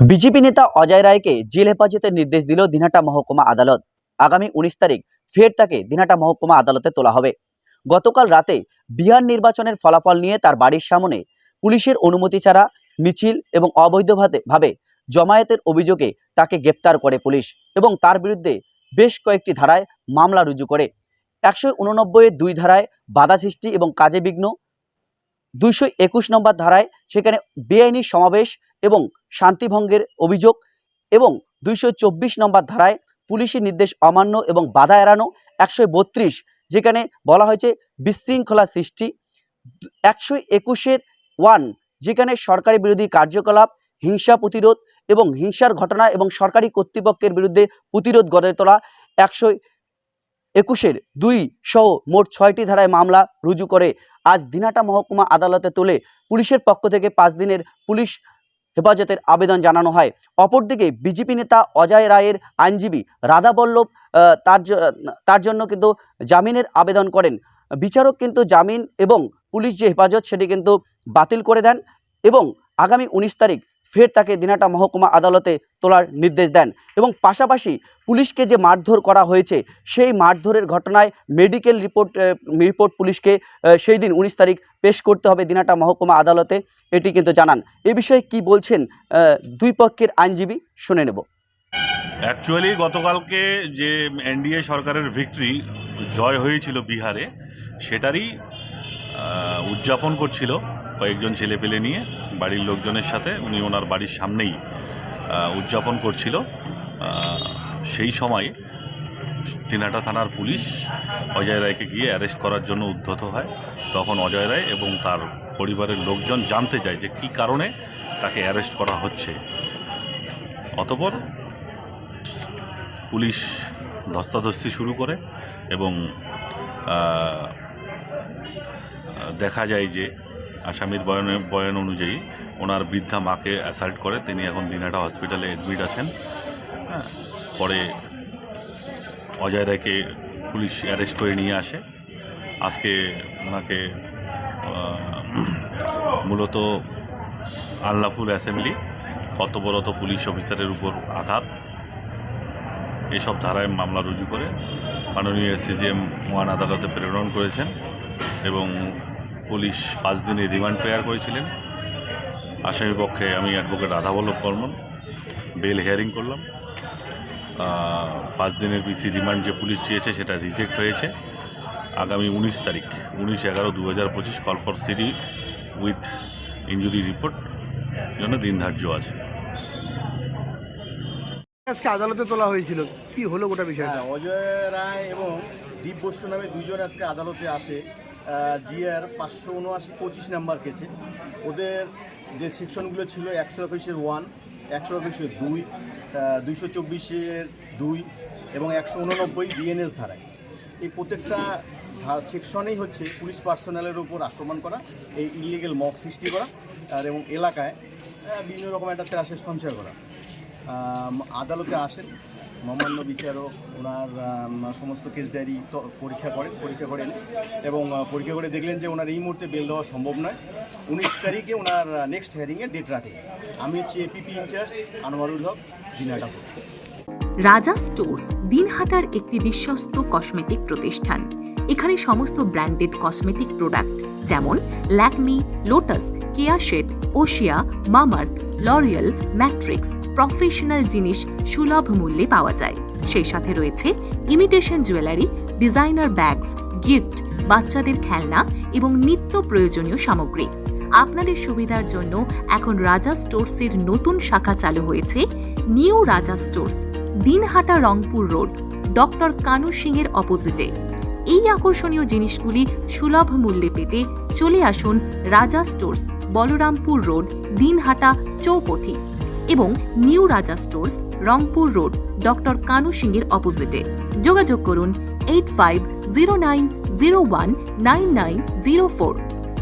BJP নেতা অজয় রায়কে jail হেফাজতের নির্দেশ দিল দিনহাটা মহকুমা আদালত। আগামী উনিশ তারিখ ফের তাকে দিনহাটা মহকুমা আদালতে তোলা হবে। গতকাল রাতে বিহার নির্বাচনের ফলাফল নিয়ে তার বাড়ির সামনে পুলিশের অনুমতি ছাড়া মিছিল এবং অবৈধভাবে ভাবে জমায়েতের অভিযোগে তাকে গ্রেপ্তার করে পুলিশ এবং তার বিরুদ্ধে বেশ কয়েকটি ধারায় মামলা রুজু করে। একশো উননব্বই দুই ধারায় বাধা সৃষ্টি এবং কাজে বিঘ্ন দুইশো একুশ নম্বর ধারায় সেখানে বেআইনি সমাবেশ এবং শান্তিভঙ্গের অভিযোগ এবং দুইশো চব্বিশ নম্বর ধারায় পুলিশের নির্দেশ অমান্য এবং বাধা এড়ানো একশো বত্রিশ, যেখানে বলা হয়েছে বিশৃঙ্খলা সৃষ্টি। একশো একুশের ওয়ান, যেখানে সরকারি বিরোধী কার্যকলাপ, হিংসা প্রতিরোধ এবং হিংসার ঘটনা এবং সরকারি কর্তৃপক্ষের বিরুদ্ধে প্রতিরোধ গড়ে তোলা। একশো একুশের দুই সহ মোট ছয়টি ধারায় মামলা রুজু করে। আজ দিনাটা মহকুমা আদালতে তুলে। পুলিশের পক্ষ থেকে পাঁচ দিনের পুলিশ হেফাজতের আবেদন জানানো হয়। অপরদিকে বিজেপি নেতা অজয় রায়ের আইনজীবী রাধা বল্লভ তার তার জন্য কিন্তু জামিনের আবেদন করেন। বিচারক কিন্তু জামিন এবং পুলিশ যে হেফাজত সেটি কিন্তু বাতিল করে দেন এবং আগামী উনিশ তারিখ ফের তাকে দিনাটা মহকুমা আদালতে তোলার নির্দেশ দেন এবং পাশাপাশি পুলিশকে যে মারধর করা হয়েছে, সেই মারধরের ঘটনায় মেডিকেল রিপোর্ট রিপোর্ট পুলিশকে সেই দিন উনিশ তারিখ পেশ করতে হবে দিনাটা মহকুমা আদালতে। এটি কিন্তু জানান। এ বিষয়ে কি বলছেন দুই পক্ষের আইনজীবী? শুনে নেব। অ্যাকচুয়ালি গতকালকে যে এনডিএ সরকারের ভিক্টরি জয় হয়েছিল বিহারে, সেটারই উদযাপন করছিল। কয়েকজন ছেলেপেলে নিয়ে বাড়ির লোকজনের সাথে উনি ওনার বাড়ির সামনেই উদযাপন করছিল। সেই সময় তিনাটা থানার পুলিশ অজয় রায়কে গিয়ে অ্যারেস্ট করার জন্য উদ্ধত হয়। তখন অজয় রায় এবং তার পরিবারের লোকজন জানতে চায় যে কী কারণে তাকে অ্যারেস্ট করা হচ্ছে। অতপর পুলিশ ধস্তাধস্তি শুরু করে এবং দেখা যায় যে আসামির বয়ানে, বয়ান অনুযায়ী ওনার বৃদ্ধা মাকে অ্যাসাল্ট করে। তিনি এখন দিনহাটা হসপিটালে অ্যাডমিট আছেন। হ্যাঁ পরে অজয় রায়কে পুলিশ অ্যারেস্ট করে নিয়ে আসে। আজকে ওনাকে মূলত আল্লাফুল অ্যাসেম্বলি কর্তব্যরত পুলিশ অফিসারের উপর আঘাত। এসব ধারায় মামলা রুজু করে মাননীয় সিজিএম ওয়ান আদালতে প্রেরণ করেছেন এবং পুলিশ পাঁচ দিনের রিমান্ড প্রেয়ার করেছিলেন। আসামি পক্ষে আমি advocate Radhaballabh Barman bail hearing করলাম। পাঁচ দিনের পিসি রিমান্ড যে পুলিশ চেয়েছে সেটা রিজেক্ট হয়েছে। আগামী উনিশ তারিখ উনিশ এগারো দু হাজার পঁচিশ কলপর সিডি উইথ ইঞ্জুরি রিপোর্ট জন্য দিন ধার্য আছে। আজকে আদালতে তোলা হয়েছিল কি হলো গোটা বিষয়টা? হ্যাঁ অজয় রায় এবং দীপ বসু নামে দুজন আজকে আদালতে আসে। জিআর পাঁচশো উনআশি, পঁচিশ নাম্বার কেছে ওদের যে সেকশনগুলো ছিল, একশো একুশের ওয়ান, একশো একুশের দুই দুইশো চব্বিশের দুই এবং একশো উননব্বই বিএনএস ধারায়। এই প্রত্যেকটা সেকশনেই হচ্ছে পুলিশ পার্সোনালের উপর আক্রমণ করা, এই ইলিগেল মক সৃষ্টি করা, আর এবং এলাকায় বিভিন্ন রকম একটা ত্রাসের সঞ্চয় করা। আদালতে আসেন মহামান্য বিচারক, ওনার সমস্ত কেস ডায়েরি পরীক্ষা করেন পরীক্ষা করেন। এবং পরীক্ষা করে দেখলেন যে ওনার এই মুহূর্তে বেল দেওয়া সম্ভব নয়। উনিশ তারিখে ওনার নেক্সট হিয়ারিংয়ে ডেট রাখেন। আমি হচ্ছে এপিপি ইনচার্জ আনোয়ারুল হক দিনাটাপুর রাজা স্টোর্স দিনহাটার একটি বিশ্বস্ত কসমেটিক প্রতিষ্ঠান। এখানে সমস্ত ব্র্যান্ডেড কসমেটিক প্রোডাক্ট যেমন Lakme Lotus Keya Seth Oshea, Mamaearth, L'Oreal, Matrix, professional জিনিস সুলভ মূল্যে পাওয়া যায়। সেই সাথে রয়েছে imitation jewellery, designer bags, gift, বাচ্চাদের খেলনা এবং নিত্য প্রয়োজনীয় সামগ্রী। আপনাদের সুবিধার জন্য এখন রাজা স্টোর্সের নতুন শাখা চালু হয়েছে new Raja stores, Dinhata Rangpur road, doctor Kanu Singh এর অপোজিটে। এই আকর্ষণীয় জিনিসগুলি সুলভ মূল্যে পেতে চলে আসুন রাজা স্টোর্স বলরামপুর রোড, দিনহাটা, চৌপথি এবং new Raja stores, Rangpur road, doctor Kanu সিংয়ের অপোজিটে। যোগাযোগ করুন eight five zero nine zero one nine nine zero four.